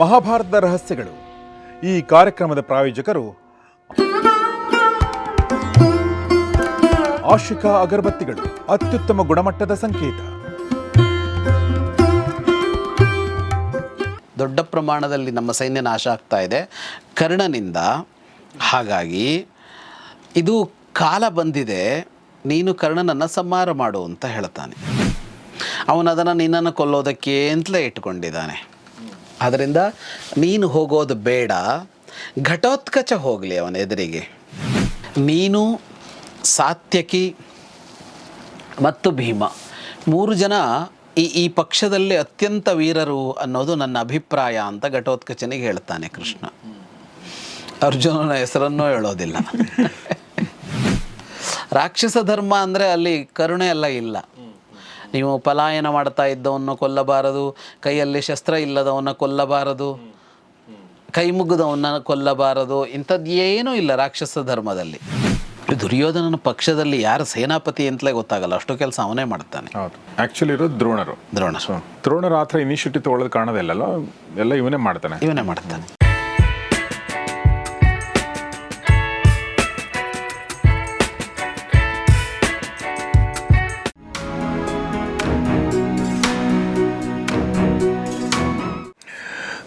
ಮಹಾಭಾರತದ ರಹಸ್ಯಗಳು. ಈ ಕಾರ್ಯಕ್ರಮದ ಪ್ರಾಯೋಜಕರು ಆಶಿಕಾ ಅಗರಬತ್ತಿಗಳು, ಅತ್ಯುತ್ತಮ ಗುಣಮಟ್ಟದ ಸಂಕೇತ. ದೊಡ್ಡ ಪ್ರಮಾಣದಲ್ಲಿ ನಮ್ಮ ಸೈನ್ಯ ನಾಶ ಆಗ್ತಾ ಇದೆ. ಕರ್ಣನಿಂದ ಹಾಗಾಗಿ ಇದು ಕಾಲ ಬಂದಿದೆ, ನೀನು ಕರ್ಣನನ್ನು ಸಂಹಾರ ಮಾಡು ಅಂತ ಹೇಳ್ತಾನೆ. ಅವನದನ್ನು ನಿನ್ನನ್ನು ಕೊಲ್ಲೋದಕ್ಕೆ ಅಂತಲೇ ಇಟ್ಕೊಂಡಿದ್ದಾನೆ ಅದರಿಂದ ನೀನು ಹೋಗೋದು ಬೇಡ. ಘಟೋತ್ಕಚ ಹೋಗಲಿ ಅವನ ಎದುರಿಗೆ. ನೀನು ಸಾತ್ಯಕಿ ಮತ್ತು ಭೀಮ. ಮೂರು ಜನ ಈ ಈ ಪಕ್ಷದಲ್ಲಿ ಅತ್ಯಂತ ವೀರರು ಅನ್ನೋದು ನನ್ನ ಅಭಿಪ್ರಾಯ ಅಂತ ಘಟೋತ್ಕಚನಿಗೆ ಹೇಳ್ತಾನೆ ಕೃಷ್ಣ. ಅರ್ಜುನನ ಹೆಸರನ್ನೂ ಹೇಳೋದಿಲ್ಲ. ರಾಕ್ಷಸ ಧರ್ಮ ಅಂದರೆ ಅಲ್ಲಿ ಕರುಣೆ ಎಲ್ಲ ಇಲ್ಲ. ನೀವು ಪಲಾಯನ ಮಾಡ್ತಾ ಇದ್ದವನ್ನ ಕೊಲ್ಲಬಾರದು ಕೈಯಲ್ಲಿ ಶಸ್ತ್ರ ಇಲ್ಲದವನ್ನ ಕೊಲ್ಲಬಾರದು ಕೈ ಮುಗಿದವನ್ನ ಕೊಲ್ಲಬಾರದು ಇಂಥದ್ದು ಏನೂ ಇಲ್ಲ ರಾಕ್ಷಸ ಧರ್ಮದಲ್ಲಿ. ದುರ್ಯೋಧನನ ಪಕ್ಷದಲ್ಲಿ ಯಾರು ಸೇನಾಪತಿ ಅಂತಲೇ ಗೊತ್ತಾಗಲ್ಲ ಅಷ್ಟು ಕೆಲಸ ಅವನೇ ಮಾಡ್ತಾನೆ. ಹೌದು. ಆಕ್ಚುಲಿ ಇರೋದು ದ್ರೋಣರು. ದ್ರೋಣ ದ್ರೋಣರು ಆ ಥರ ಇನಿಷಿಯೇಟಿವ್ ತಗೊಳ್ಳೋದು ಕಾಣೋದಿಲ್ಲಲ್ಲ ಎಲ್ಲ ಇವನೇ ಮಾಡ್ತಾನೆ. ಇವನೇ ಮಾಡ್ತಾನೆ.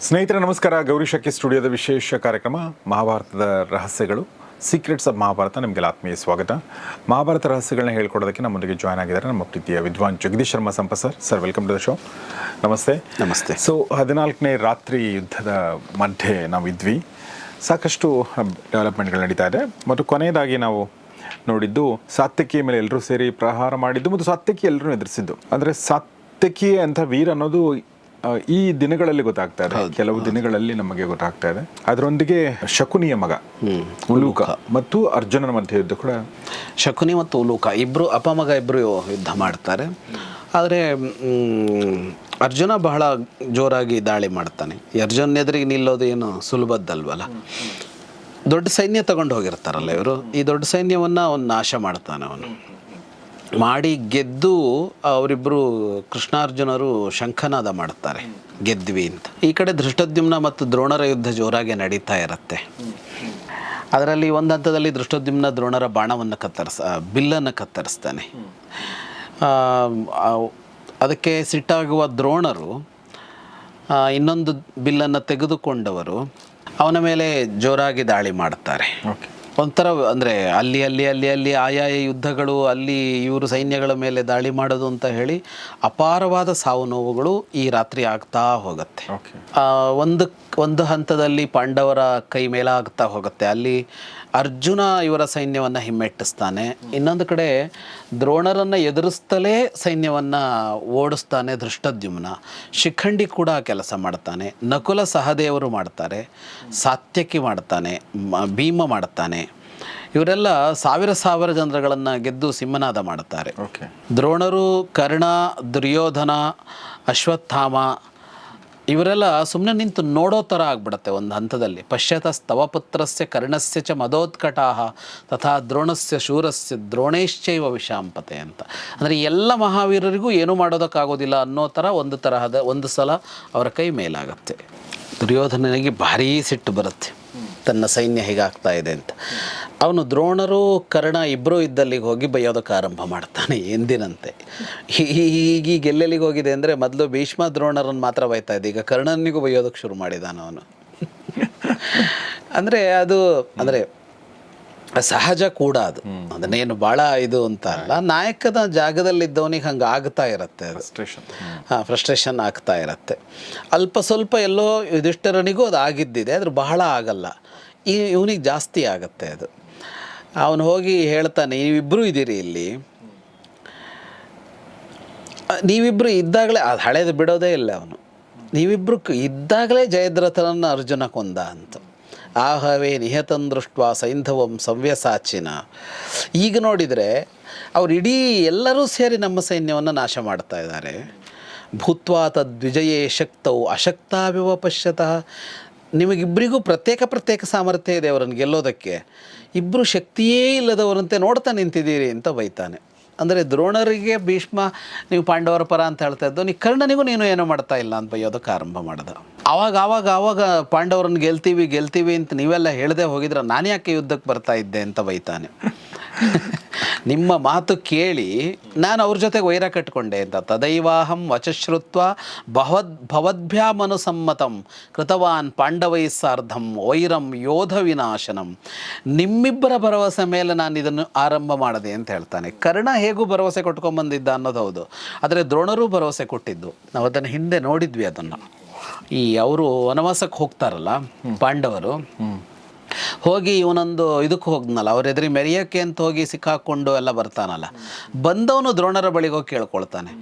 ಸ್ನೇಹಿತರೆ ನಮಸ್ಕಾರ. ಗೌರಿ ಶಕ್ಕಿ ಸ್ಟುಡಿಯೋದ ವಿಶೇಷ ಕಾರ್ಯಕ್ರಮ ಮಹಾಭಾರತದ ರಹಸ್ಯಗಳು ಸೀಕ್ರೆಟ್ಸ್ ಆಫ್ ಮಹಾಭಾರತ. ನಿಮಗೆಲ್ಲ ಆತ್ಮೀಯ ಸ್ವಾಗತ. ಮಹಾಭಾರತ ರಹಸ್ಯಗಳನ್ನ ಹೇಳ್ಕೊಡೋದಕ್ಕೆ ನಮ್ಮೊಂದಿಗೆ ಜಾಯ್ನ್ ಆಗಿದ್ದಾರೆ ನಮ್ಮ ಪ್ರೀತಿಯ ವಿದ್ವಾನ್ Jagadish Sharma Sampa sir. Sir welcome to the show ನಮಸ್ತೆ. ನಮಸ್ತೆ. ಸೊ ಹದಿನಾಲ್ಕನೇ ರಾತ್ರಿ ಯುದ್ಧದ ಮಧ್ಯೆ ನಾವು ಇದ್ವಿ. ಸಾಕಷ್ಟು ಡೆವಲಪ್ಮೆಂಟ್ಗಳು ನಡೀತಾ ಇದೆ. ಮತ್ತು ಕೊನೆಯದಾಗಿ ನಾವು ನೋಡಿದ್ದು ಸಾತ್ಯಕಿಯ ಮೇಲೆ ಎಲ್ಲರೂ ಸೇರಿ ಪ್ರಹಾರ ಮಾಡಿದ್ದು ಮತ್ತು ಸಾತ್ಯಕಿ ಎಲ್ಲರೂ ಎದುರಿಸಿದ್ದು. ಅಂದರೆ ಸಾತ್ಯಕಿ ಅಂತ ವೀರ ಅನ್ನೋದು ಈ ದಿನಗಳಲ್ಲಿ ಗೊತ್ತಾಗ್ತಾ ಇದೆ. ಕೆಲವು ದಿನಗಳಲ್ಲಿ ನಮಗೆ ಗೊತ್ತಾಗ್ತಾ ಇದೆ. ಅದರೊಂದಿಗೆ ಶಕುನಿಯ ಮಗ ಉಲೂಕ ಮತ್ತು ಅರ್ಜುನನ ಮಧ್ಯೆ ಯುದ್ಧ ಕೂಡ ಶಕುನಿ ಮತ್ತು ಉಲೂಕ ಇಬ್ಬರು ಅಪಮಗ ಇಬ್ಬರು ಯುದ್ಧ ಮಾಡ್ತಾರೆ. ಆದರೆ ಅರ್ಜುನ ಬಹಳ ಜೋರಾಗಿ ದಾಳಿ ಮಾಡ್ತಾನೆ. ಈ ಅರ್ಜುನ ಎದುರಿಗೆ ನಿಲ್ಲೋದು ಏನು ಸುಲಭದ್ದಲ್ವಲ್ಲ? ದೊಡ್ಡ ಸೈನ್ಯ ತಗೊಂಡು ಹೋಗಿರ್ತಾರಲ್ಲ ಇವರು. ಈ ದೊಡ್ಡ ಸೈನ್ಯವನ್ನು ಅವನು ನಾಶ ಮಾಡ್ತಾನೆ ಅವನು. ಮಾಡಿ ಗೆದ್ದು ಅವರಿಬ್ಬರು ಕೃಷ್ಣಾರ್ಜುನರು ಶಂಖನಾದ ಮಾಡ್ತಾರೆ ಗೆದ್ವಿ ಅಂತ. ಈ ಕಡೆ ಧೃಷ್ಟದ್ಯುಮ್ನ ಮತ್ತು ದ್ರೋಣರ ಯುದ್ಧ ಜೋರಾಗಿ ನಡೀತಾ ಇರುತ್ತೆ. ಅದರಲ್ಲಿ ಒಂದು ಹಂತದಲ್ಲಿ ದೃಷ್ಟದ್ಯುಮ್ನ ದ್ರೋಣರ ಬಾಣವನ್ನು ಕತ್ತರಿಸ ಬಿಲ್ಲನ್ನು ಕತ್ತರಿಸ್ತಾನೆ. ಅದಕ್ಕೆ ಸಿಟ್ಟಾಗುವ ದ್ರೋಣರು ಇನ್ನೊಂದು ಬಿಲ್ಲನ್ನು ತೆಗೆದುಕೊಂಡವರು, ಅವನ ಮೇಲೆ ಜೋರಾಗಿ ದಾಳಿ ಮಾಡ್ತಾರೆ. ಒಂಥರ ಅಂದರೆ ಅಲ್ಲಿ ಅಲ್ಲಿ ಅಲ್ಲಿ ಅಲ್ಲಿ ಆಯಾಯ ಯುದ್ಧಗಳು ಅಲ್ಲಿ ಇವರು ಸೈನ್ಯಗಳ ಮೇಲೆ ದಾಳಿ ಮಾಡೋದು ಅಂತ ಹೇಳಿ ಅಪಾರವಾದ ಸಾವು ನೋವುಗಳು ಈ ರಾತ್ರಿ ಆಗ್ತಾ ಹೋಗುತ್ತೆ. ಒಂದು ಒಂದು ಹಂತದಲ್ಲಿ ಪಾಂಡವರ ಕೈ ಮೇಲಾಗ್ತಾ ಹೋಗುತ್ತೆ. ಅಲ್ಲಿ ಅರ್ಜುನ ಇವರ ಸೈನ್ಯವನ್ನು ಹಿಮ್ಮೆಟ್ಟಿಸ್ತಾನೆ. ಇನ್ನೊಂದು ಕಡೆ ದ್ರೋಣರನ್ನು ಎದುರಿಸ್ತಲೇ ಸೈನ್ಯವನ್ನು ಓಡಿಸ್ತಾನೆ ಧೃಷ್ಟದ್ಯುಮ್ನ. ಶಿಖಂಡಿ ಕೂಡ ಕೆಲಸ ಮಾಡ್ತಾನೆ. ನಕುಲ ಸಹದೇವರು ಮಾಡ್ತಾರೆ. ಸಾತ್ಯಕಿ ಮಾಡ್ತಾನೆ. ಭೀಮ ಮಾಡ್ತಾನೆ. ಇವರೆಲ್ಲ ಸಾವಿರ ಸಾವಿರ ಜನರುಗಳನ್ನು ಗೆದ್ದು ಸಿಂಹನಾದ ಮಾಡ್ತಾರೆ. ಓಕೆ. ದ್ರೋಣರು ಕರ್ಣ ದುರ್ಯೋಧನ ಅಶ್ವತ್ಥಾಮ ಇವರೆಲ್ಲ ಸುಮ್ಮನೆ ನಿಂತು ನೋಡೋ ಥರ ಆಗ್ಬಿಡುತ್ತೆ ಒಂದು ಹಂತದಲ್ಲಿ. ಪಶ್ಯತ ಸ್ತವಪುತ್ರಸ್ಯ ಕರ್ಣಸ್ಯ ಚ ಮದೋತ್ಕಟಾ ತಥಾ ದ್ರೋಣಸ್ಯ ಶೂರಸ್ಯ ದ್ರೋಣೇಶ್ಚೈವ ವಿಷಾಂಪತೆ ಅಂತ. ಅಂದರೆ ಎಲ್ಲ ಮಹಾವೀರರಿಗೂ ಏನೂ ಮಾಡೋದಕ್ಕಾಗೋದಿಲ್ಲ ಅನ್ನೋ ಥರ ಒಂದು ತರಹದ ಒಂದು ಸಲ ಅವರ ಕೈ ಮೇಲಾಗತ್ತೆ. ದುರ್ಯೋಧನನಿಗೆ ಭಾರೀ ಸಿಟ್ಟು ಬರುತ್ತೆ. ತನ್ನ ಸೈನ್ಯ ಹೇಗಾಗ್ತಾ ಇದೆ ಅಂತ. ಅವನು ದ್ರೋಣರು, ಕರ್ಣ ಇಬ್ಬರೂ ಇದ್ದಲ್ಲಿಗೆ ಹೋಗಿ ಬೈಯೋದಕ್ಕೆ ಆರಂಭ ಮಾಡ್ತಾನೆ ಎಂದಿನಂತೆ. ಹೀಗೆ ಗೆಲ್ಲೆಲ್ಲಿಗೆ ಹೋಗಿದೆ ಅಂದರೆ ಮೊದಲು ಭೀಷ್ಮ ದ್ರೋಣರನ್ನು ಮಾತ್ರ ಬೈತಾ ಇದ್ದ. ಈಗ ಕರ್ಣನಿಗೂ ಬೈಯೋದಕ್ಕೆ ಶುರು ಮಾಡಿದಾನ ಅವನು. ಅಂದರೆ ಅದು, ಅಂದರೆ ಸಹಜ ಕೂಡ ಅದು. ಅದನ್ನೇನು ಭಾಳ ಇದು ಅಂತ ಅಲ್ಲ. ನಾಯಕನ ಜಾಗದಲ್ಲಿದ್ದವನಿಗೆ ಹಂಗೆ ಆಗ್ತಾ ಇರುತ್ತೆ ಹಾಂ ಫ್ರಸ್ಟ್ರೇಷನ್ ಆಗ್ತಾ ಇರತ್ತೆ. ಅಲ್ಪ ಸ್ವಲ್ಪ ಎಲ್ಲೋ ಯುಧಿಷ್ಠರನಿಗೂ ಅದು ಆಗಿದ್ದಿದೆ. ಆದರೆ ಬಹಳ ಆಗಲ್ಲ. ಈ ಇವನಿಗೆ ಜಾಸ್ತಿ ಆಗುತ್ತೆ ಅದು. ಅವನು ಹೋಗಿ ಹೇಳ್ತಾನೆ ನೀವಿಬ್ಬರೂ ಇದ್ದೀರಿ ಇಲ್ಲಿ? ನೀವಿಬ್ಬರು ಇದ್ದಾಗಲೇ ಅದು ಹಳೇದು ಬಿಡೋದೇ ಇಲ್ಲ ಅವನು. ನೀವಿಬ್ಬರು ಇದ್ದಾಗಲೇ ಜಯದ್ರಥನನ್ನು ಅರ್ಜುನ ಕೊಂದ ಅಂತ. ಆಹವೇ ನಿಹತಂ ದೃಷ್ಟ ಸೈಂಧವಂ ಸವ್ಯಸಾಚಿನ. ಈಗ ನೋಡಿದರೆ ಅವರು ಇಡೀ ಎಲ್ಲರೂ ಸೇರಿ ನಮ್ಮ ಸೈನ್ಯವನ್ನು ನಾಶ ಮಾಡ್ತಾ ಇದ್ದಾರೆ. ಭೂತ್ವಾ ತದ್ವಿಜಯೇ ಶಕ್ತವು ಅಶಕ್ತಾವಿವ ಪಶ್ಯತಃ ನಿಮಗಿಬ್ಬರಿಗೂ ಪ್ರತ್ಯೇಕ ಪ್ರತ್ಯೇಕ ಸಾಮರ್ಥ್ಯ ಇದೆ ಅವರನ್ನು ಗೆಲ್ಲೋದಕ್ಕೆ. ಇಬ್ಬರು ಶಕ್ತಿಯೇ ಇಲ್ಲದವರಂತೆ ನೋಡ್ತಾ ನಿಂತಿದ್ದೀರಿ ಅಂತ ಬೈತಾನೆ. ಅಂದರೆ ದ್ರೋಣರಿಗೆ ಭೀಷ್ಮ, ನೀವು ಪಾಂಡವರ ಪರ ಅಂತ ಹೇಳ್ತಾ ಇದ್ದು, ನೀ ಕರ್ಣನಿಗೂ ನೀನು ಏನೂ ಮಾಡ್ತಾ ಇಲ್ಲ ಅಂತ ಬೈಯೋದಕ್ಕೆ ಆರಂಭ ಮಾಡಿದೆ. ಅವಾಗ ಆವಾಗ ಆವಾಗ ಪಾಂಡವರನ್ನು ಗೆಲ್ತೀವಿ ಗೆಲ್ತೀವಿ ಅಂತ ನೀವೆಲ್ಲ ಹೇಳದೆ ಹೋಗಿದ್ರೆ ನಾನು ಯಾಕೆ ಯುದ್ಧಕ್ಕೆ ಬರ್ತಾ ಇದ್ದೆ ಅಂತ ಬೈತಾನೆ. ನಿಮ್ಮ ಮಾತು ಕೇಳಿ ನಾನು ಅವ್ರ ಜೊತೆ ವೈರ ಕಟ್ಕೊಂಡೆ ಅಂತ. ತದೈವಾಹಂ ವಚಶ್ರುತ್ವ ಭವದ್ ಭವದ್ಭ್ಯಾಮನುಸಮ್ಮತಂ ಕೃತವಾನ್ ಪಾಂಡವೈ ಸಾರ್ಧಂ ವೈರಂ ಯೋಧ ವಿನಾಶನಂ. ನಿಮ್ಮಿಬ್ಬರ ಭರವಸೆ ಮೇಲೆ ನಾನು ಇದನ್ನು ಆರಂಭ ಮಾಡಿದೆ ಅಂತ ಹೇಳ್ತಾನೆ. ಕರ್ಣ ಹೇಗೂ ಭರವಸೆ ಕೊಟ್ಕೊಂಬಂದಿದ್ದ ಅನ್ನೋದು ಹೌದು. ಆದರೆ ದ್ರೋಣರು ಭರವಸೆ ಕೊಟ್ಟಿದ್ದು. ನಾವು ಅದನ್ನು ಹಿಂದೆ ನೋಡಿದ್ವಿ ಅದನ್ನು. ಈ ಅವರು ವನವಾಸಕ್ಕೆ ಹೋಗ್ತಾರಲ್ಲ ಪಾಂಡವರು. ಹೋಗಿ ಇವನೊಂದು ಇದಕ್ಕೆ ಹೋಗ್ನಲ್ಲ ಅವ್ರ ಎದುರಿ ಮೆರೆಯೋಕ್ಕೆ ಅಂತ ಹೋಗಿ ಸಿಕ್ಕಾಕೊಂಡು ಎಲ್ಲ ಬರ್ತಾನಲ್ಲ. ಬಂದವನು ದ್ರೋಣರ ಬಳಿಗೆ ಹೋಗಿ ಕೇಳ್ಕೊಳ್ತಾನೆ.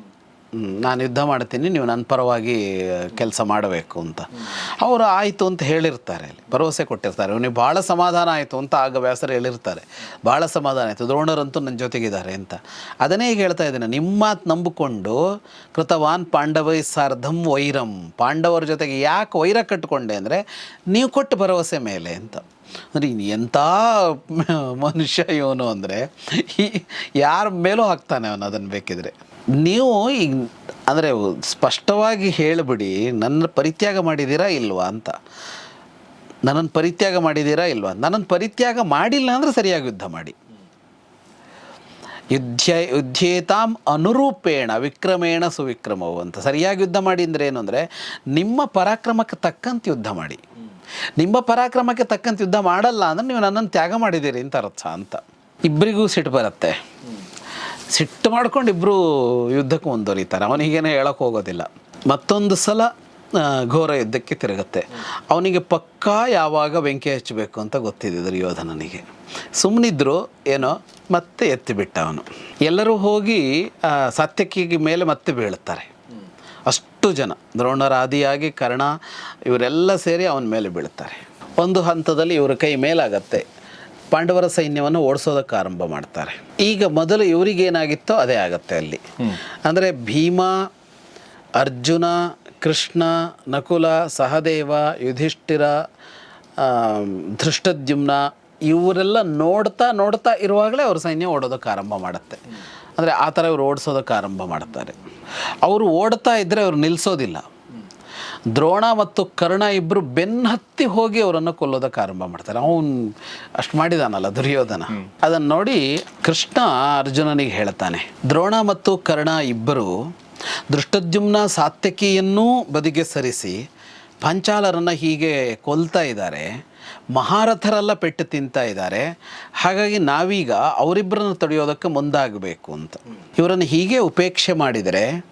ನಾನು ಯುದ್ಧ ಮಾಡ್ತೀನಿ, ನೀವು ನನ್ನ ಪರವಾಗಿ ಕೆಲಸ ಮಾಡಬೇಕು ಅಂತ. ಅವರು ಆಯಿತು ಅಂತ ಹೇಳಿರ್ತಾರೆ ಅಲ್ಲಿ, ಭರವಸೆ ಕೊಟ್ಟಿರ್ತಾರೆ. ಅವನಿಗೆ ಭಾಳ ಸಮಾಧಾನ ಆಯಿತು ಅಂತ ಆಗ ವ್ಯಾಸರು ಹೇಳಿರ್ತಾರೆ. ಭಾಳ ಸಮಾಧಾನ ಆಯಿತು, ದ್ರೋಣರಂತೂ ನನ್ನ ಜೊತೆಗಿದ್ದಾರೆ ಅಂತ. ಅದನ್ನೇ ಈಗ ಹೇಳ್ತಾ ಇದ್ದೀನಿ ನಿಮ್ಮ ನಂಬಿಕೊಂಡು ಕೃತವಾನ್ ಪಾಂಡವೈ ಸಾರ್ಧಂ ವೈರಂ, ಪಾಂಡವರ ಜೊತೆಗೆ ಯಾಕೆ ವೈರ ಕಟ್ಕೊಂಡೆ ಅಂದರೆ, ನೀವು ಕೊಟ್ಟ ಭರವಸೆ ಮೇಲೆ ಅಂತ. ಅಂದರೆ ಇನ್ನು ಎಂಥ ಮನುಷ್ಯ ಇವನು ಅಂದರೆ ಯಾರ ಮೇಲೂ ಹಾಕ್ತಾನೆ ಅವನು ಅದನ್ನು ಬೇಕಿದ್ರೆ. ನೀವು ಈಗ ಅಂದರೆ ಸ್ಪಷ್ಟವಾಗಿ ಹೇಳಿಬಿಡಿ, ನನ್ನ ಪರಿತ್ಯಾಗ ಮಾಡಿದ್ದೀರಾ ಇಲ್ವಾ ಅಂತ. ನನ್ನನ್ನು ಪರಿತ್ಯಾಗ ಮಾಡಿದ್ದೀರಾ ಇಲ್ವಾ? ನನ್ನನ್ನು ಪರಿತ್ಯಾಗ ಮಾಡಿಲ್ಲ ಅಂದರೆ ಸರಿಯಾಗಿ ಯುದ್ಧ ಮಾಡಿ. ಯುದ್ಧ ಯುದ್ಧೇತಾಂ ಅನುರೂಪೇಣ, ವಿಕ್ರಮೇಣ ಸುವಿಕ್ರಮವು ಅಂತ. ಸರಿಯಾಗಿ ಯುದ್ಧ ಮಾಡಿ ಅಂದರೆ ಏನು ಅಂದರೆ ನಿಮ್ಮ ಪರಾಕ್ರಮಕ್ಕೆ ತಕ್ಕಂತೆ ಯುದ್ಧ ಮಾಡಿ. ನಿಮ್ಮ ಪರಾಕ್ರಮಕ್ಕೆ ತಕ್ಕಂತ ಯುದ್ಧ ಮಾಡಲ್ಲ ಅಂದರೆ ನೀವು ನನ್ನನ್ನು ತ್ಯಾಗ ಮಾಡಿದ್ದೀರಿ ಅಂತ ಅರ್ಥ ಅಂತ. ಇಬ್ಬರಿಗೂ ಸಿಟ್ಟು ಬರುತ್ತೆ. ಸಿಟ್ಟು ಮಾಡ್ಕೊಂಡು ಇಬ್ಬರು ಯುದ್ಧಕ್ಕೆ ಮುಂದುವರಿತಾರೆ. ಅವನಿಗೇನೆ ಹೇಳಕ್ಕೆ ಹೋಗೋದಿಲ್ಲ. ಮತ್ತೊಂದು ಸಲ ಘೋರ ಯುದ್ಧಕ್ಕೆ ತಿರುಗುತ್ತೆ. ಅವನಿಗೆ ಪಕ್ಕಾ ಯಾವಾಗ ಬೆಂಕಿ ಹಚ್ಚಬೇಕು ಅಂತ ಗೊತ್ತಿದೆ ದುರ್ಯೋಧನನಿಗೆ ಸುಮ್ಮನಿದ್ರು ಏನೋ, ಮತ್ತೆ ಎತ್ತಿಬಿಟ್ಟ ಅವನು ಎಲ್ಲರೂ ಹೋಗಿ ಸತ್ಯಕ್ಕೆ ಮೇಲೆ ಮತ್ತೆ ಬೀಳುತ್ತಾರೆ. ಅಷ್ಟು ಜನ ದ್ರೋಣರ ಆದಿಯಾಗಿ ಕರ್ಣ ಇವರೆಲ್ಲ ಸೇರಿ ಅವನ ಮೇಲೆ ಬೀಳ್ತಾರೆ ಒಂದು ಹಂತದಲ್ಲಿ ಇವರ ಕೈ ಮೇಲಾಗತ್ತೆ. ಪಾಂಡವರ ಸೈನ್ಯವನ್ನು ಓಡಿಸೋದಕ್ಕೆ ಆರಂಭ ಮಾಡ್ತಾರೆ. ಈಗ ಮೊದಲು ಇವರಿಗೇನಾಗಿತ್ತೋ ಅದೇ ಆಗತ್ತೆ ಅಲ್ಲಿ. ಅಂದರೆ ಭೀಮ ಅರ್ಜುನ ಕೃಷ್ಣ ನಕುಲ ಸಹದೇವ ಯುಧಿಷ್ಠಿರ ಧೃಷ್ಟದ್ಯುಮ್ನ ಇವರೆಲ್ಲ ನೋಡ್ತಾ ನೋಡ್ತಾ ಇರುವಾಗಲೇ ಅವ್ರ ಸೈನ್ಯ ಓಡೋದಕ್ಕೆ ಆರಂಭ ಮಾಡುತ್ತೆ. ಅಂದರೆ ಆ ಥರ ಇವ್ರು ಓಡಿಸೋದಕ್ಕೆ ಆರಂಭ ಮಾಡ್ತಾರೆ. ಅವರು ಓಡ್ತಾ ಇದ್ದರೆ ಅವ್ರು ನಿಲ್ಲಿಸೋದಿಲ್ಲ ದ್ರೋಣ ಮತ್ತು ಕರ್ಣ ಇಬ್ಬರು ಬೆನ್ನತ್ತಿ ಹೋಗಿ ಅವರನ್ನು ಕೊಲ್ಲೋದಕ್ಕೆ ಆರಂಭ ಮಾಡ್ತಾರೆ. ಅವನು ಅಷ್ಟು ಮಾಡಿದಾನಲ್ಲ ದುರ್ಯೋಧನ. ಅದನ್ನು ನೋಡಿ ಕೃಷ್ಣ ಅರ್ಜುನನಿಗೆ ಹೇಳ್ತಾನೆ ದ್ರೋಣ ಮತ್ತು ಕರ್ಣ ಇಬ್ಬರು ದೃಷ್ಟದ್ಯುಮ್ನ ಸಾತ್ಯಕಿಯನ್ನೂ ಬದಿಗೆ ಸರಿಸಿ ಪಂಚಾಲರನ್ನು ಹೀಗೆ ಕೊಲ್ತಾ ಇದ್ದಾರೆ. ಮಹಾರಥರೆಲ್ಲ ಪೆಟ್ಟು ತಿಂತಾ ಇದ್ದಾರೆ. ಹಾಗಾಗಿ ನಾವೀಗ ಅವರಿಬ್ಬರನ್ನು ತಡೆಯೋದಕ್ಕೆ ಮುಂದಾಗಬೇಕು ಅಂತ. ಇವರನ್ನು ಹೀಗೆ ಉಪೇಕ್ಷೆ ಮಾಡಿದರೆ,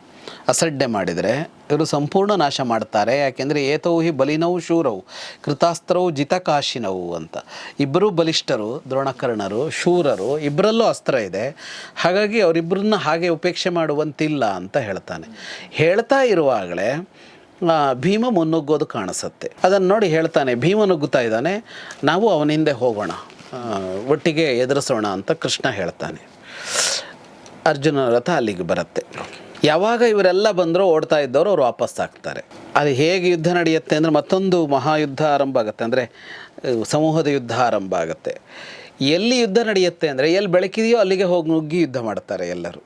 ಅಸಡ್ಡೆ ಮಾಡಿದರೆ, ಇವರು ಸಂಪೂರ್ಣ ನಾಶ ಮಾಡ್ತಾರೆ. ಯಾಕೆಂದರೆ ಏತವು ಹಿ ಬಲಿನವು ಶೂರವು ಕೃತಾಸ್ತ್ರವು ಜಿತಕಾಶಿನವು ಅಂತ. ಇಬ್ಬರೂ ಬಲಿಷ್ಠರು, ದ್ರೋಣಕರ್ಣರು, ಶೂರರು, ಇಬ್ಬರಲ್ಲೂ ಅಸ್ತ್ರ ಇದೆ. ಹಾಗಾಗಿ ಅವರಿಬ್ಬರನ್ನ ಹಾಗೆ ಉಪೇಕ್ಷೆ ಮಾಡುವಂತಿಲ್ಲ ಅಂತ ಹೇಳ್ತಾನೆ. ಹೇಳ್ತಾ ಇರುವಾಗಲೇ ಭೀಮ ಮುನ್ನುಗ್ಗೋದು ಕಾಣಿಸುತ್ತೆ. ಅದನ್ನು ನೋಡಿ ಹೇಳ್ತಾನೆ, ಭೀಮ ನುಗ್ಗುತ್ತಾ ಇದ್ದಾನೆ, ನಾವು ಅವನ ಹಿಂದೆ ಹೋಗೋಣ ಒಟ್ಟಿಗೆ ಎದುರಿಸೋಣ ಅಂತ ಕೃಷ್ಣ ಹೇಳ್ತಾನೆ. ಅರ್ಜುನ ರಥ ಅಲ್ಲಿಗೆ ಬರುತ್ತೆ. ಯಾವಾಗ ಇವರೆಲ್ಲ ಬಂದರೂ ಓಡ್ತಾ ಇದ್ದವರು ಅವರು ವಾಪಸ್ ಆಗ್ತಾರೆ. ಅದು ಹೇಗೆ ಯುದ್ಧ ನಡೆಯುತ್ತೆ ಅಂದರೆ ಮತ್ತೊಂದು ಮಹಾಯುದ್ಧ ಆರಂಭ ಆಗುತ್ತೆ. ಅಂದರೆ ಸಮೂಹದ ಯುದ್ಧ ಆರಂಭ ಆಗುತ್ತೆ. ಎಲ್ಲಿ ಯುದ್ಧ ನಡೆಯುತ್ತೆ ಅಂದರೆ, ಎಲ್ಲಿ ಬೆಳಕಿದೆಯೋ ಅಲ್ಲಿಗೆ ಹೋಗಿ ನುಗ್ಗಿ ಯುದ್ಧ ಮಾಡ್ತಾರೆ ಎಲ್ಲರೂ.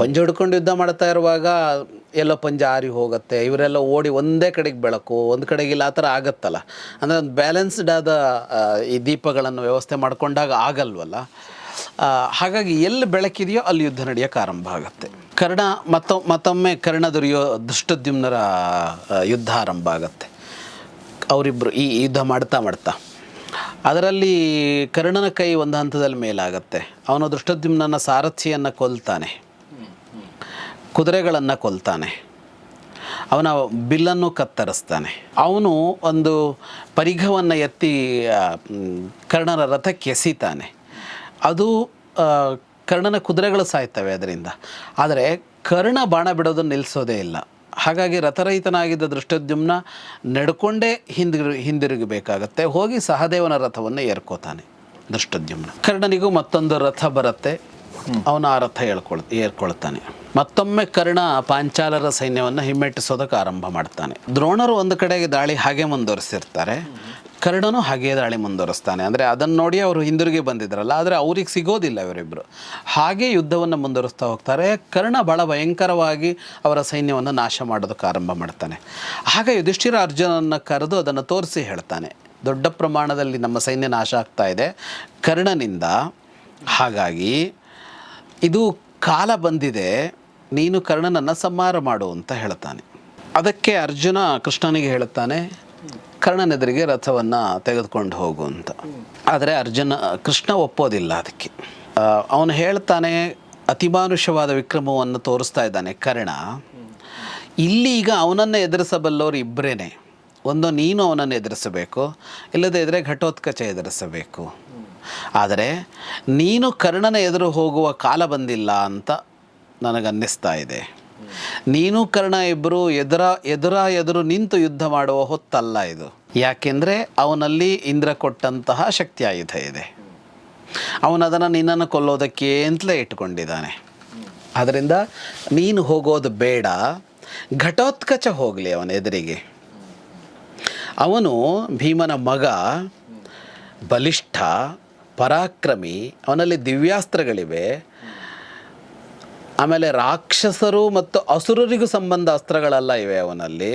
ಪಂಜ ಹಿಡ್ಕೊಂಡು ಯುದ್ಧ ಮಾಡ್ತಾ ಇರುವಾಗ ಎಲ್ಲೋ ಪಂಜ ಆರಿ ಹೋಗುತ್ತೆ, ಇವರೆಲ್ಲ ಓಡಿ ಒಂದೇ ಕಡೆಗೆ ಬೆಳಕು, ಒಂದು ಕಡೆಗೆ ಇಲ್ಲ ಆ ಥರ ಆಗತ್ತಲ್ಲ. ಅಂದರೆ ಒಂದು ಬ್ಯಾಲೆನ್ಸ್ಡ್ ಆದ ಈ ದೀಪಗಳನ್ನು ವ್ಯವಸ್ಥೆ ಮಾಡಿಕೊಂಡಾಗ ಆಗಲ್ವಲ್ಲ. ಹಾಗಾಗಿ ಎಲ್ಲಿ ಬೆಳಕಿದೆಯೋ ಅಲ್ಲಿ ಯುದ್ಧ ನಡೆಯೋಕ್ಕೆ ಆರಂಭ ಆಗುತ್ತೆ. ಕರ್ಣ ಮತ್ತೊ, ಮತ್ತೊಮ್ಮೆ ಕರ್ಣ ದುರ್ಯೋ ದುಷ್ಟದ್ಯುಮ್ನರ ಯುದ್ಧ ಆರಂಭ ಆಗುತ್ತೆ. ಅವರಿಬ್ಬರು ಈ ಯುದ್ಧ ಮಾಡ್ತಾ ಮಾಡ್ತಾ. ಅದರಲ್ಲಿ ಕರ್ಣನ ಕೈ ಒಂದು ಹಂತದಲ್ಲಿ ಮೇಲಾಗತ್ತೆ. ಅವನು ದುಷ್ಟದ್ಯುಮ್ನ ಸಾರಥಿಯನ್ನು ಕೊಲ್ತಾನೆ. ಕುದುರೆಗಳನ್ನು ಕೊಲ್ತಾನೆ. ಅವನ ಬಿಲ್ಲನ್ನು ಕತ್ತರಿಸ್ತಾನೆ. ಅವನು ಒಂದು ಪರಿಘವನ್ನು ಎತ್ತಿ ಕರ್ಣನ ರಥಕ್ಕೆ ಎಸಿತಾನೆ. ಅದು ಕರ್ಣನ ಕುದುರೆಗಳು ಸಾಯ್ತವೆ ಅದರಿಂದ. ಆದರೆ ಕರ್ಣ ಬಾಣ ಬಿಡೋದನ್ನು ನಿಲ್ಲಿಸೋದೇ ಇಲ್ಲ. ಹಾಗಾಗಿ ರಥರಹಿತನಾಗಿದ್ದ ದೃಷ್ಟೋದ್ಯುಮ್ನ ನಡ್ಕೊಂಡೇ ಹಿಂದಿರು ಹಿಂದಿರುಗಬೇಕಾಗತ್ತೆ. ಹೋಗಿ ಸಹದೇವನ ರಥವನ್ನು ಏರ್ಕೋತಾನೆ ದೃಷ್ಟೋದ್ಯುಮ್ನ ಕರ್ಣನಿಗೂ ಮತ್ತೊಂದು ರಥ ಬರುತ್ತೆ. ಅವನು ಆ ರಥ ಹೇಳ್ಕೊಳ್ ಏರ್ಕೊಳ್ತಾನೆ. ಮತ್ತೊಮ್ಮೆ ಕರ್ಣ ಪಾಂಚಾಲರ ಸೈನ್ಯವನ್ನು ಹಿಮ್ಮೆಟ್ಟಿಸೋದಕ್ಕೆ ಆರಂಭ ಮಾಡ್ತಾನೆ. ದ್ರೋಣರು ಒಂದು ಕಡೆಗೆ ದಾಳಿ ಹಾಗೆ ಮುಂದುವರಿಸಿರ್ತಾರೆ. ಕರ್ಣನು ಹಾಗೇ ದಾಳಿ ಮುಂದುವರಿಸ್ತಾನೆ. ಅಂದರೆ ಅದನ್ನು ನೋಡಿ ಅವರು ಹಿಂದಿರುಗಿ ಬಂದಿದ್ರಲ್ಲ, ಆದರೆ ಅವ್ರಿಗೆ ಸಿಗೋದಿಲ್ಲ ಇವರಿಬ್ಬರು ಹಾಗೆ ಯುದ್ಧವನ್ನು ಮುಂದುವರಿಸ್ತಾ ಹೋಗ್ತಾರೆ. ಕರ್ಣ ಬಹಳ ಭಯಂಕರವಾಗಿ ಅವರ ಸೈನ್ಯವನ್ನು ನಾಶ ಮಾಡೋದಕ್ಕೆ ಆರಂಭ ಮಾಡ್ತಾನೆ. ಆಗ ಯುಧಿಷ್ಠಿರ ಅರ್ಜುನನ್ನು ಕರೆದು ಅದನ್ನು ತೋರಿಸಿ ಹೇಳ್ತಾನೆ. ದೊಡ್ಡ ಪ್ರಮಾಣದಲ್ಲಿ ನಮ್ಮ ಸೈನ್ಯ ನಾಶ ಆಗ್ತಾ ಇದೆ. ಕರ್ಣನಿಂದ ಹಾಗಾಗಿ ಇದು ಕಾಲ ಬಂದಿದೆ, ನೀನು ಕರ್ಣನನ್ನು ಸಂಹಾರ ಮಾಡು ಅಂತ ಹೇಳ್ತಾನೆ. ಅದಕ್ಕೆ ಅರ್ಜುನ ಕೃಷ್ಣನಿಗೆ ಹೇಳುತ್ತಾನೆ ಕರ್ಣನೆದುರಿಗೆ ರಥವನ್ನು ತೆಗೆದುಕೊಂಡು ಹೋಗು ಅಂತ. ಆದರೆ ಅರ್ಜುನ, ಕೃಷ್ಣ ಒಪ್ಪೋದಿಲ್ಲ ಅದಕ್ಕೆ. ಅವನು ಹೇಳ್ತಾನೆ ಅತಿಮಾನುಷವಾದ ವಿಕ್ರಮವನ್ನು ತೋರಿಸ್ತಾ ಇದ್ದಾನೆ ಕರ್ಣ. ಇಲ್ಲಿ ಈಗ ಅವನನ್ನು ಎದುರಿಸಬಲ್ಲವರು ಇಬ್ಬರೇ ಒಂದು, ನೀನು ಅವನನ್ನು ಎದುರಿಸಬೇಕು, ಇಲ್ಲದೇ ಇದ್ದರೆ ಘಟೋತ್ಕಚ ಎದುರಿಸಬೇಕು. ಆದರೆ, ನೀನು ಕರ್ಣನ ಎದುರು ಹೋಗುವ ಕಾಲ ಬಂದಿಲ್ಲ ಅಂತ ನನಗನ್ನಿಸ್ತಾ ಇದೆ. ನೀನು ಕರ್ಣ ಇಬ್ಬರು ಎದುರ ಎದುರ ಎದುರು ನಿಂತು ಯುದ್ಧ ಮಾಡುವ ಹೊತ್ತಲ್ಲ ಇದು. ಯಾಕೆಂದರೆ ಅವನಲ್ಲಿ ಇಂದ್ರ ಕೊಟ್ಟಂತಹ ಶಕ್ತಿ ಆಯುಧ ಇದೆ ಅವನದನ್ನು ನಿನ್ನನ್ನು ಕೊಲ್ಲೋದಕ್ಕೆ ಅಂತಲೇ ಇಟ್ಕೊಂಡಿದ್ದಾನೆ ಅದರಿಂದ ನೀನು ಹೋಗೋದು ಬೇಡ. ಘಟೋತ್ಕಚ ಹೋಗಲಿ ಅವನ ಎದುರಿಗೆ. ಅವನು ಭೀಮನ ಮಗ, ಬಲಿಷ್ಠ, ಪರಾಕ್ರಮಿ, ಅವನಲ್ಲಿ ದಿವ್ಯಾಸ್ತ್ರಗಳಿವೆ. ಆಮೇಲೆ ರಾಕ್ಷಸರು ಮತ್ತು ಅಸುರರಿಗೂ ಸಂಬಂಧ ಅಸ್ತ್ರಗಳೆಲ್ಲ ಇವೆ ಅವನಲ್ಲಿ.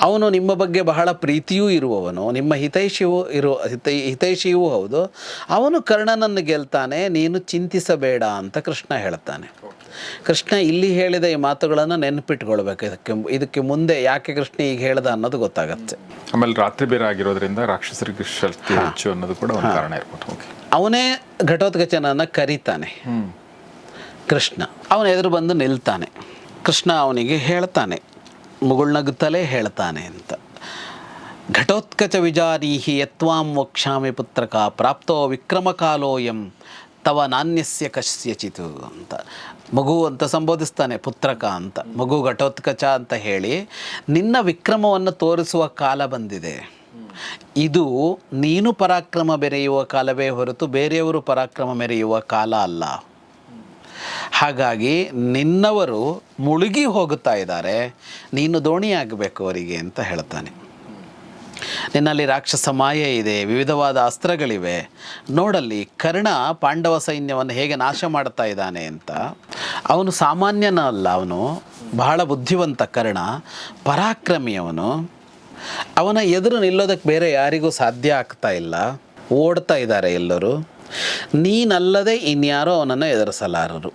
ಅವನು ನಿಮ್ಮ ಬಗ್ಗೆ ಬಹಳ ಪ್ರೀತಿಯೂ ಇರುವವನು ನಿಮ್ಮ ಹಿತೈಷಿಯೂ ಇರುವ ಹಿತೈ ಹಿತೈಷಿಯೂ ಹೌದು. ಅವನು ಕರ್ಣನನ್ನು ಗೆಲ್ತಾನೆ ನೀನು ಚಿಂತಿಸಬೇಡ ಅಂತ ಕೃಷ್ಣ ಹೇಳ್ತಾನೆ. ಕೃಷ್ಣ ಇಲ್ಲಿ ಹೇಳಿದ ಈ ಮಾತುಗಳನ್ನು ನೆನಪಿಟ್ಕೊಳ್ಬೇಕು. ಇದಕ್ಕೆ ಇದಕ್ಕೆ ಮುಂದೆ ಯಾಕೆ ಕೃಷ್ಣ ಈಗ ಹೇಳ್ದ ಅನ್ನೋದು ಗೊತ್ತಾಗತ್ತೆ. ಆಮೇಲೆ ರಾತ್ರಿ ಬೇರೆ ಆಗಿರೋದ್ರಿಂದ ರಾಕ್ಷಸರಿಗೆ ಶಕ್ತಿ ಹೆಚ್ಚು ಅನ್ನೋದು ಕೂಡ ಒಂದು ಕಾರಣ ಇರ್ಬೋದು. ಅವನೇ ಘಟೋತ್ಕಚನನ್ನು ಕರೀತಾನೆ. ಕೃಷ್ಣ. ಅವನ ಎದುರು ಬಂದು ನಿಲ್ತಾನೆ. ಕೃಷ್ಣ ಅವನಿಗೆ ಹೇಳ್ತಾನೆ ಮುಗುಳ್ನಗುತ್ತಲೇ ಹೇಳ್ತಾನೆ ಅಂತ. ಘಟೋತ್ಕಚ ವಿಜಾರೀಹಿ ಯತ್ವಾಂ ವಕ್ಷಾಮಿ ಪುತ್ರಕ ಪ್ರಾಪ್ತೋ ವಿಕ್ರಮಕಾಲೋಯಂ ತವ ನಾಣ್ಯಸ್ಯ ಕಶ್ಯಚಿತು ಅಂತ. ಮಗು ಅಂತ ಸಂಬೋಧಿಸ್ತಾನೆ, ಪುತ್ರಕ ಅಂತ. ಮಗು ಘಟೋತ್ಕಚ ಅಂತ ಹೇಳಿ ನಿನ್ನ ವಿಕ್ರಮವನ್ನು ತೋರಿಸುವ ಕಾಲ ಬಂದಿದೆ. ಇದು ನೀನು ಪರಾಕ್ರಮ ಬೆರೆಯುವ ಕಾಲವೇ ಹೊರತು ಬೇರೆಯವರು ಪರಾಕ್ರಮ ಮೆರೆಯುವ ಕಾಲ ಅಲ್ಲ. ಹಾಗಾಗಿ ನಿನ್ನವರು ಮುಳುಗಿ ಹೋಗುತ್ತಾ ಇದ್ದಾರೆ, ನೀನು ದೋಣಿಯಾಗಬೇಕು ಅವರಿಗೆ ಅಂತ ಹೇಳ್ತಾನೆ. ನಿನ್ನಲ್ಲಿ ರಾಕ್ಷಸ ಮಾಯೆ ಇದೆ, ವಿವಿಧವಾದ ಅಸ್ತ್ರಗಳಿವೆ. ನೋಡಲ್ಲಿ ಕರ್ಣ ಪಾಂಡವ ಸೈನ್ಯವನ್ನು ಹೇಗೆ ನಾಶ ಮಾಡ್ತಾ ಇದ್ದಾನೆ ಅಂತ. ಅವನು ಸಾಮಾನ್ಯನ ಅಲ್ಲ ಅವನು, ಬಹಳ ಬುದ್ಧಿವಂತ ಕರ್ಣ ಪರಾಕ್ರಮಿ ಅವನು ಅವನ ಎದುರು ನಿಲ್ಲೋದಕ್ಕೆ ಬೇರೆ ಯಾರಿಗೂ ಸಾಧ್ಯ ಆಗ್ತಾ ಇಲ್ಲ. ಓಡ್ತಾ ಇದ್ದಾರೆ ಎಲ್ಲರೂ. ನೀನಲ್ಲದೆ ಇನ್ಯಾರೋ ಅವನನ್ನು ಎದುರಿಸಲಾರರು.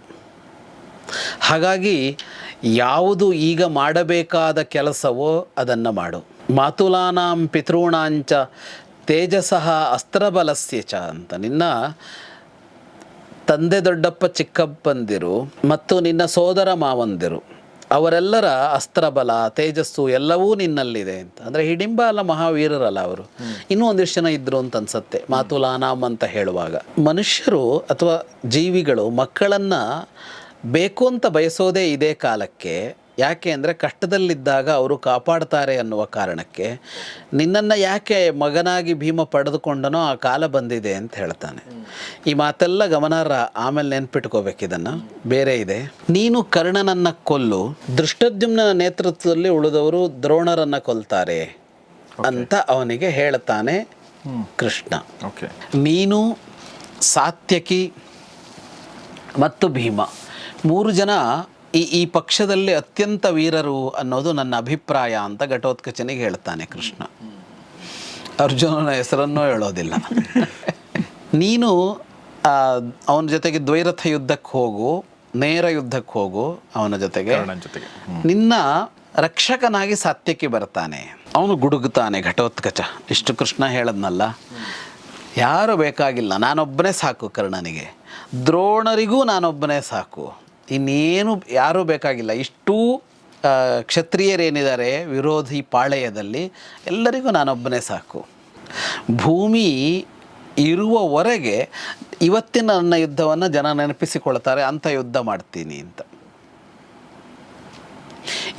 ಹಾಗಾಗಿ ಯಾವುದು ಈಗ ಮಾಡಬೇಕಾದ ಕೆಲಸವೋ ಅದನ್ನು ಮಾಡು. ಮಾತುಲಾನಾಂ ಪಿತೃಣಾಂಚ ತೇಜಸಃ ಅಸ್ತ್ರಬಲಸ್ಯ ಚ ಅಂತ. ನಿನ್ನ ತಂದೆ ದೊಡ್ಡಪ್ಪ ಚಿಕ್ಕಪ್ಪಂದಿರು ಮತ್ತು ನಿನ್ನ ಸೋದರ ಮಾವಂದಿರು. ಅವರೆಲ್ಲರ ಅಸ್ತ್ರಬಲ, ತೇಜಸ್ಸು ಎಲ್ಲವೂ ನಿನ್ನಲ್ಲಿದೆ ಅಂತ. ಅಂದರೆ ಹಿಡಿಂಬ ಅಲ್ಲ ಮಹಾವೀರರಲ್ಲ ಅವರು. ಇನ್ನೂ ಒಂದಿಷ್ಟು ಜನ ಇದ್ರು ಅಂತ ಅನ್ಸತ್ತೆ, ಮಾತುಲಾನಾಮ್ ಅಂತ ಹೇಳುವಾಗ. ಮನುಷ್ಯರು ಅಥವಾ ಜೀವಿಗಳು ಮಕ್ಕಳನ್ನು ಬೇಕು ಅಂತ ಬಯಸೋದೇ ಇದೇ ಕಾಲಕ್ಕೆ ಯಾಕೆ ಅಂದರೆ ಕಷ್ಟದಲ್ಲಿದ್ದಾಗ ಅವರು ಕಾಪಾಡ್ತಾರೆ ಅನ್ನುವ ಕಾರಣಕ್ಕೆ ನಿನ್ನನ್ನು ಯಾಕೆ ಮಗನಾಗಿ ಭೀಮ ಪಡೆದುಕೊಂಡನೋ ಆ ಕಾಲ ಬಂದಿದೆ ಅಂತ ಹೇಳ್ತಾನೆ. ಈ ಮಾತೆಲ್ಲ ಗಮನಾರ್ಹ ಆಮೇಲೆ ನೆನ್ಪಿಟ್ಕೋಬೇಕು ಇದನ್ನು. ಬೇರೆ ಇದೆ. ನೀನು ಕರ್ಣನನ್ನು ಕೊಲ್ಲು ದೃಷ್ಟದ್ಯುಮ್ನ ನೇತೃತ್ವದಲ್ಲಿ ಉಳಿದವರು ದ್ರೋಣರನ್ನು ಕೊಲ್ತಾರೆ ಅಂತ ಅವನಿಗೆ ಹೇಳ್ತಾನೆ ಕೃಷ್ಣ. ಓಕೆ ನೀನು ಸಾತ್ಯಕಿ ಮತ್ತು ಭೀಮ ಮೂರು ಜನ ಈ ಈ ಪಕ್ಷದಲ್ಲಿ ಅತ್ಯಂತ ವೀರರು ಅನ್ನೋದು ನನ್ನ ಅಭಿಪ್ರಾಯ ಅಂತ ಘಟೋತ್ಕಚನಿಗೆ ಹೇಳ್ತಾನೆ ಕೃಷ್ಣ. ಅರ್ಜುನನ ಹೆಸರನ್ನೂ ಹೇಳೋದಿಲ್ಲ. ನೀನು ಅವನ ಜೊತೆಗೆ ದ್ವೈರಥ ಯುದ್ಧಕ್ಕೆ ಹೋಗು ನೇರ ಯುದ್ಧಕ್ಕೆ ಹೋಗು ಅವನ ಜೊತೆಗೆ. ನಿನ್ನ ರಕ್ಷಕನಾಗಿ ಸಾತ್ಯಕ್ಕೆ ಬರ್ತಾನೆ. ಅವನು ಗುಡುಗುತ್ತಾನೆ ಘಟೋತ್ಕಚ. ಇಷ್ಟು ಕೃಷ್ಣ ಹೇಳದ್ನಲ್ಲ. ಯಾರು ಬೇಕಾಗಿಲ್ಲ. ನಾನೊಬ್ಬನೇ ಸಾಕು ಕರ್ಣನಿಗೆ. ದ್ರೋಣರಿಗೂ ನಾನೊಬ್ಬನೇ ಸಾಕು. ಇನ್ನೇನು ಯಾರೂ ಬೇಕಾಗಿಲ್ಲ. ಇಷ್ಟೂ ಕ್ಷತ್ರಿಯರೇನಿದ್ದಾರೆ ವಿರೋಧಿ ಪಾಳೆಯದಲ್ಲಿ ಎಲ್ಲರಿಗೂ ನಾನೊಬ್ಬನೇ ಸಾಕು. ಭೂಮಿ ಇರುವವರೆಗೆ ಇವತ್ತಿನ ನನ್ನ ಯುದ್ಧವನ್ನು ಜನ ನೆನಪಿಸಿಕೊಳ್ತಾರೆ ಅಂಥ ಯುದ್ಧ ಮಾಡ್ತೀನಿ ಅಂತ.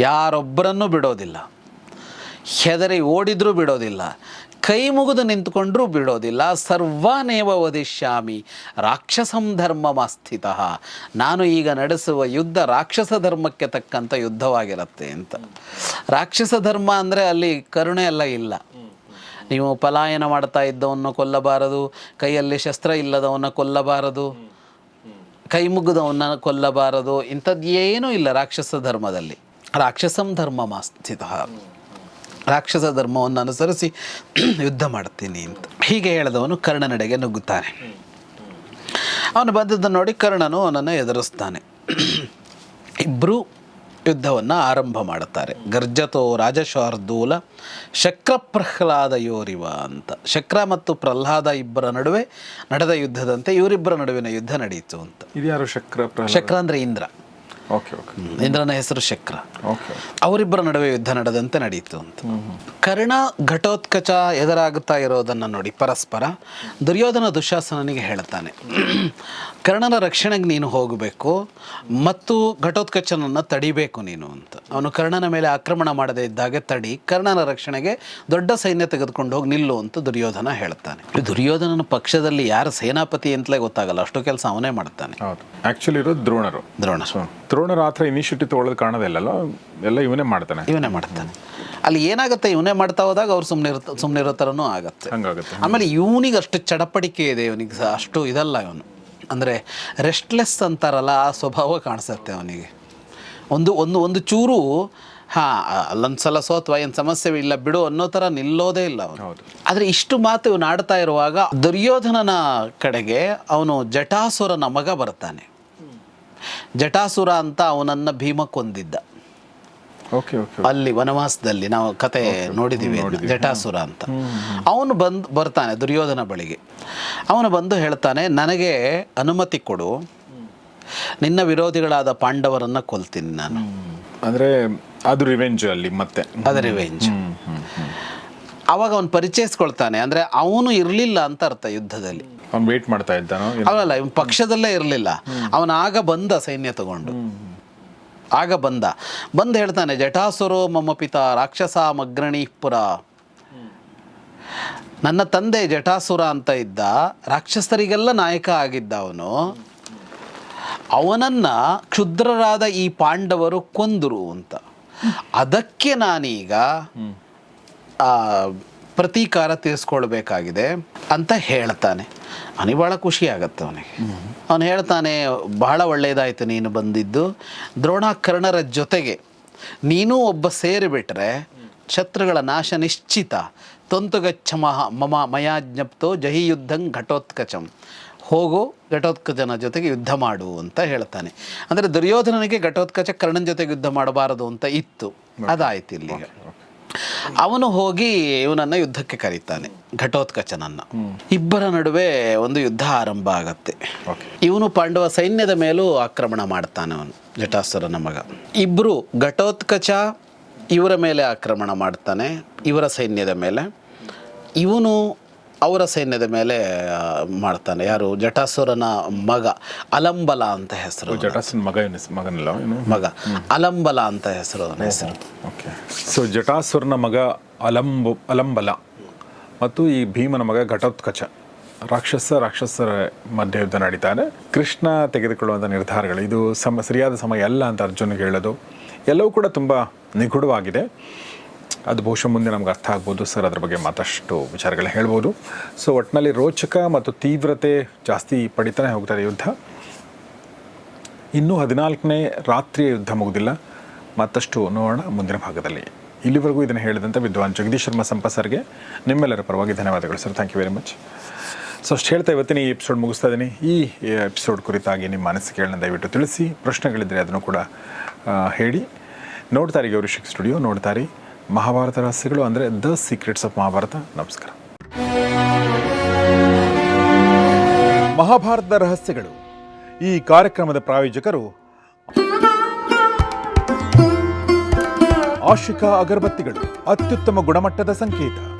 ಯಾರೊಬ್ಬರನ್ನೂ ಬಿಡೋದಿಲ್ಲ. ಹೆದರಿ ಓಡಿದ್ರೂ ಬಿಡೋದಿಲ್ಲ. ಕೈ ಮುಗಿದು ನಿಂತ್ಕೊಂಡ್ರೂ ಬಿಡೋದಿಲ್ಲ. ಸರ್ವನೇವ ವದಿಷ್ಯಾಮಿ, ರಾಕ್ಷಸಂ ಧರ್ಮಮಾಸ್ಥಿತ ನಾನು ಈಗ ನಡೆಸುವ ಯುದ್ಧ ರಾಕ್ಷಸ ಧರ್ಮಕ್ಕೆ ತಕ್ಕಂಥ ಯುದ್ಧವಾಗಿರುತ್ತೆ ಅಂತ. ರಾಕ್ಷಸ ಧರ್ಮ ಅಂದರೆ ಅಲ್ಲಿ ಕರುಣೆ ಎಲ್ಲ ಇಲ್ಲ. ನೀವು ಪಲಾಯನ ಮಾಡ್ತಾ ಇದ್ದವನ್ನ ಕೊಲ್ಲಬಾರದು, ಕೈಯಲ್ಲಿ ಶಸ್ತ್ರ ಇಲ್ಲದವನ್ನ ಕೊಲ್ಲಬಾರದು, ಕೈ ಮುಗಿದವನ್ನ ಕೊಲ್ಲಬಾರದು, ಇಂಥದ್ದು ಏನೂ ಇಲ್ಲ ರಾಕ್ಷಸ ಧರ್ಮದಲ್ಲಿ. ರಾಕ್ಷಸಂ ಧರ್ಮ ಮಾಸ್ಥಿತ ರಾಕ್ಷಸ ಧರ್ಮವನ್ನು ಅನುಸರಿಸಿ ಯುದ್ಧ ಮಾಡ್ತೀನಿ ಅಂತ. ಹೀಗೆ ಹೇಳಿದವನು ಕರ್ಣನೆಡೆಗೆ ನುಗ್ಗುತ್ತಾನೆ. ಅವನು ಬಂದದ್ದನ್ನು ನೋಡಿ ಕರ್ಣನು ಅವನನ್ನು ಎದುರಿಸ್ತಾನೆ. ಇಬ್ಬರು ಯುದ್ಧವನ್ನು ಆರಂಭ ಮಾಡುತ್ತಾರೆ. ಗರ್ಜತೋ ರಾಜಶಾರ್ದೂಲ ಶಕ್ರ ಪ್ರಹ್ಲಾದ ಯೋರಿವ ಅಂತ. ಶಕ್ರ ಮತ್ತು ಪ್ರಹ್ಲಾದ ಇಬ್ಬರ ನಡುವೆ ನಡೆದ ಯುದ್ಧದಂತೆ ಇವರಿಬ್ಬರ ನಡುವಿನ ಯುದ್ಧ ನಡೆಯಿತು ಅಂತ. ಇದು ಯಾರು ಶಕ್ರ ಶಕ್ರ ಅಂದರೆ ಇಂದ್ರ. ಇಂದ್ರನ ಹೆಸರು ಶಕ್ರ. ಓಕೆ ಅವರಿಬ್ಬರ ನಡುವೆ ಯುದ್ಧ ನಡೆದಂತೆ ನಡೆಯಿತು ಅಂತ. ಕರ್ಣ ಘಟೋತ್ಕಚ ಎದುರಾಗುತ್ತಾ ಇರೋದನ್ನು ನೋಡಿ ಪರಸ್ಪರ ದುರ್ಯೋಧನ ದುಶಾಸನನಿಗೆ ಹೇಳ್ತಾನೆ. ಕರ್ಣನ ರಕ್ಷಣೆಗೆ ನೀನು ಹೋಗಬೇಕು ಮತ್ತು ಘಟೋತ್ಕಚನನ್ನು ತಡಿಬೇಕು ನೀನು ಅಂತ. ಅವನು ಕರ್ಣನ ಮೇಲೆ ಆಕ್ರಮಣ ಮಾಡದೇ ಇದ್ದಾಗೆ ತಡಿ ಕರ್ಣನ ರಕ್ಷಣೆಗೆ ದೊಡ್ಡ ಸೈನ್ಯ ತೆಗೆದುಕೊಂಡು ಹೋಗಿ ನಿಲ್ಲು ಅಂತ ದುರ್ಯೋಧನ ಹೇಳ್ತಾನೆ. ದುರ್ಯೋಧನನ ಪಕ್ಷದಲ್ಲಿ ಯಾರು ಸೇನಾಪತಿ ಅಂತಲೇ ಗೊತ್ತಾಗಲ್ಲ ಅಷ್ಟು ಕೆಲಸ ಅವನೇ ಮಾಡ್ತಾನೆ. ಹೌದು. ಆ್ಯಕ್ಚುಲಿ ಇರೋದು ದ್ರೋಣರು. ದ್ರೋಣ ದ್ರೋಣರು ಆ ಥರ ಇನಿಷಿಯೇಟಿವ್ ತೊಗೊಳ್ಳೋದು ಕಾಣೋದೇ ಇಲ್ಲಲ್ಲ? ಎಲ್ಲ ಇವನೇ ಮಾಡ್ತಾನೆ. ಇವನೇ ಮಾಡ್ತಾನೆ. ಅಲ್ಲಿ ಏನಾಗುತ್ತೆ ಇವನೇ ಮಾಡ್ತಾ ಹೋದಾಗ ಅವ್ರು ಸುಮ್ಮನೆ ಸುಮ್ಮನೆ ಇರೋ ಥರನೂ ಆಗುತ್ತೆ. ಹಂಗಾಗುತ್ತೆ. ಆಮೇಲೆ ಇವನಿಗೆ ಅಷ್ಟು ಚಡಪಡಿಕೆ ಇದೆ ಇವನಿಗೆ ಸಹ ಅಷ್ಟು ಇದಲ್ಲ ಇವನು. ಅಂದರೆ ರೆಸ್ಟ್ಲೆಸ್ ಅಂತಾರಲ್ಲ ಆ ಸ್ವಭಾವ ಕಾಣಿಸುತ್ತೆ ಅವನಿಗೆ. ಒಂದು ಒಂದು ಒಂದು ಚೂರು ಹಾಂ ಅಲ್ಲೊಂದು ಸಲ ಸೋತ್ವ ಏನು ಸಮಸ್ಯೆ ಇಲ್ಲ ಬಿಡು ಅನ್ನೋ ಥರ ನಿಲ್ಲೋದೇ ಇಲ್ಲ ಅವನು. ಆದರೆ ಇಷ್ಟು ಮಾತು ಇವನು ಆಡ್ತಾ ಇರುವಾಗ ದುರ್ಯೋಧನನ ಕಡೆಗೆ ಅವನು ಜಟಾಸುರನ ಮಗ ಬರ್ತಾನೆ. ಜಟಾಸುರ ಅಂತ ಅವನನ್ನು ಭೀಮ ಕೊಂದಿದ್ದ. ಅಲ್ಲಿ ವನವಾಸದಲ್ಲಿ ನಾವು ಕತೆ ನೋಡಿದ್ದೀವಿ ಅದನ್ನ, ಜಟಾಸುರ ಅಂತ. ಅವನು ಬಂದು ಬರ್ತಾನೆ ದುರ್ಯೋಧನ ಬಳಿಗೆ. ಅವನು ಬಂದು ಹೇಳ್ತಾನೆ ನನಗೆ ಅನುಮತಿ ಕೊಡು. ನಿನ್ನ ವಿರೋಧಿಗಳಾದ ಪಾಂಡವರನ್ನು ಕೊಲ್ತೀನಿ ನಾನು. ಅಂದರೆ ಅದು ರಿವೆಂಜ್ ಅಲ್ಲಿ ಮತ್ತೆ. ಅದು ರಿವೆಂಜ್. ಅವಾಗ ಅವನು ಪರಿಚಯಿಸ್ಕೊಳ್ತಾನೆ ಅಂದರೆ ಅವನು ಇರಲಿಲ್ಲ ಅಂತ ಅರ್ಥ ಯುದ್ಧದಲ್ಲಿ. ಅವ್ನು ವೇಟ್ ಮಾಡ್ತಾ ಇದ್ದಾನೋ ಇಲ್ಲ? ಇವನು ಪಕ್ಷದಲ್ಲೇ ಇರಲಿಲ್ಲ. ಅವನ ಆಗ ಬಂದ ಸೈನ್ಯ ತಗೊಂಡು. ಆಗ ಬಂದ. ಬಂದು ಹೇಳ್ತಾನೆ ಜಟಾಸುರೋ ಮಮ್ಮ ಪಿತ ರಾಕ್ಷಸ ಮಗ್ರಣೀಪುರ ನನ್ನ ತಂದೆ ಜಟಾಸುರ ಅಂತ ಇದ್ದ ರಾಕ್ಷಸರಿಗೆಲ್ಲ ನಾಯಕ ಆಗಿದ್ದ ಅವನು. ಅವನನ್ನ ಕ್ಷುದ್ರರಾದ ಈ ಪಾಂಡವರು ಕೊಂದರು ಅಂತ. ಅದಕ್ಕೆ ನಾನೀಗ ಆ, ಪ್ರತೀಕಾರ ತೀರಿಸ್ಕೊಳ್ಬೇಕಾಗಿದೆ ಅಂತ ಹೇಳ್ತಾನೆ. ಅವನಿಗೆ ಭಾಳ ಖುಷಿ ಆಗತ್ತೆ ಅವನಿಗೆ. ಅವನು ಹೇಳ್ತಾನೆ, ಬಹಳ ಒಳ್ಳೆಯದಾಯಿತು ನೀನು ಬಂದಿದ್ದು. ದ್ರೋಣಾಕರ್ಣರ ಜೊತೆಗೆ ನೀನೂ ಒಬ್ಬ ಸೇರಿಬಿಟ್ರೆ ಶತ್ರುಗಳ ನಾಶ ನಿಶ್ಚಿತ. ತೊಂತುಗಚ್ಚ ಮಹ ಮಮ ಮಯಾಜ್ಞಪ್ತೋ ಜಹಿ ಯುದ್ಧಂ ಘಟೋತ್ಕಚಂ. ಹೋಗು, ಘಟೋತ್ಕಚನ ಜೊತೆಗೆ ಯುದ್ಧ ಮಾಡು ಅಂತ ಹೇಳ್ತಾನೆ. ಅಂದರೆ ದುರ್ಯೋಧನನಿಗೆ ಘಟೋತ್ಕಚ ಕರ್ಣನ ಜೊತೆಗೆ ಯುದ್ಧ ಮಾಡಬಾರದು ಅಂತ ಇತ್ತು. ಅದಾಯ್ತು ಇಲ್ಲಿಗ. ಅವನು ಹೋಗಿ ಇವನನ್ನ ಯುದ್ಧಕ್ಕೆ ಕರೀತಾನೆ ಘಟೋತ್ಕಚನನ್ನ. ಇಬ್ಬರ ನಡುವೆ ಒಂದು ಯುದ್ಧ ಆರಂಭ ಆಗತ್ತೆ. ಓಕೆ ಇವನು ಪಾಂಡವ ಸೈನ್ಯದ ಮೇಲೂ ಆಕ್ರಮಣ ಮಾಡ್ತಾನೆ ಅವನು ಜಟಾಸುರನ ಮಗ. ಇಬ್ಬರು ಘಟೋತ್ಕಚ ಇವರ ಮೇಲೆ ಆಕ್ರಮಣ ಮಾಡ್ತಾನೆ ಇವರ ಸೈನ್ಯದ ಮೇಲೆ. ಇವನು ಅವರ ಸೈನ್ಯದ ಮೇಲೆ ಮಾಡ್ತಾನೆ. ಯಾರು? ಜಟಾಸುರನ ಮಗ. ಅಲಂಬಲ ಅಂತ ಹೆಸರು. ಜಟಾಸುರನ ಮಗ ಮಗನಲ್ಲ ಮಗ. ಅಲಂಬಲ ಅಂತ ಹೆಸರು ಹೆಸರು. ಓಕೆ. ಸೊ ಜಟಾಸುರನ ಮಗ ಅಲಂಬು ಅಲಂಬಲ. ಮತ್ತು ಈ ಭೀಮನ ಮಗ ಘಟೋತ್ಕಚ. ರಾಕ್ಷಸ ರಾಕ್ಷಸರ ಮಧ್ಯೆ ಯುದ್ಧ ನಡೀತಾರೆ ಕೃಷ್ಣ ತೆಗೆದುಕೊಳ್ಳುವಂಥ ನಿರ್ಧಾರಗಳು. ಇದು ಸಮ ಸರಿಯಾದ ಸಮಯ ಅಲ್ಲ ಅಂತ ಅರ್ಜುನ್ಗೆ ಹೇಳೋದು. ಎಲ್ಲವೂ ಕೂಡ ತುಂಬ ನಿಗೂಢವಾಗಿದೆ. ಅದು ಬಹುಶಃ ಮುಂದೆ ನಮ್ಗೆ ಅರ್ಥ ಆಗ್ಬೋದು. ಸರ್, ಅದ್ರ ಬಗ್ಗೆ ಮತ್ತಷ್ಟು ವಿಚಾರಗಳು ಹೇಳ್ಬೋದು. ಸೊ ಒಟ್ಟಿನಲ್ಲಿ ರೋಚಕ ಮತ್ತು ತೀವ್ರತೆ ಜಾಸ್ತಿ ಪಡಿತಾನೆ ಹೋಗ್ತಾರೆ ಯುದ್ಧ. ಇನ್ನೂ ಹದಿನಾಲ್ಕನೇ ರಾತ್ರಿಯ ಯುದ್ಧ ಮುಗಿದಿಲ್ಲ. ಮತ್ತಷ್ಟು ನೋಡೋಣ ಮುಂದಿನ ಭಾಗದಲ್ಲಿ. ಇಲ್ಲಿವರೆಗೂ ಇದನ್ನು ಹೇಳಿದಂಥ ವಿದ್ವಾನ್ ಜಗದೀಶ್ ಶರ್ಮಾ ಸಂಪ ಸರ್ಗೆ ನಿಮ್ಮೆಲ್ಲರ ಪರವಾಗಿ ಧನ್ಯವಾದಗಳು, sir. Thank you very much so ಅಷ್ಟು ಹೇಳ್ತಾ ಇವತ್ತಿನ ಈ ಎಪಿಸೋಡ್ ಮುಗಿಸ್ತಾ ಇದ್ದೀನಿ ಈ ಎಪಿಸೋಡ್ ಕುರಿತಾಗಿ ನಿಮ್ಮ ಅನಿಸಿಕೆಗಳನ್ನ ದಯವಿಟ್ಟು ತಿಳಿಸಿ. ಪ್ರಶ್ನೆಗಳಿದ್ದರೆ ಅದನ್ನು ಕೂಡ ಹೇಳಿ. ನೋಡ್ತಾರೆ ಗೌರಿಶಿಕ್ ಸ್ಟುಡಿಯೋ ನೋಡ್ತಾರೆ ಮಹಾಭಾರತ ರಹಸ್ಯಗಳು ಅಂದರೆ ದ ಸೀಕ್ರೆಟ್ಸ್ ಆಫ್ ಮಹಾಭಾರತ. ನಮಸ್ಕಾರ. ಮಹಾಭಾರತದ ರಹಸ್ಯಗಳು. ಈ ಕಾರ್ಯಕ್ರಮದ ಪ್ರಾಯೋಜಕರು ಆಶಿಕಾ ಅಗರಬತ್ತಿಗಳು. ಅತ್ಯುತ್ತಮ ಗುಣಮಟ್ಟದ ಸಂಕೇತ.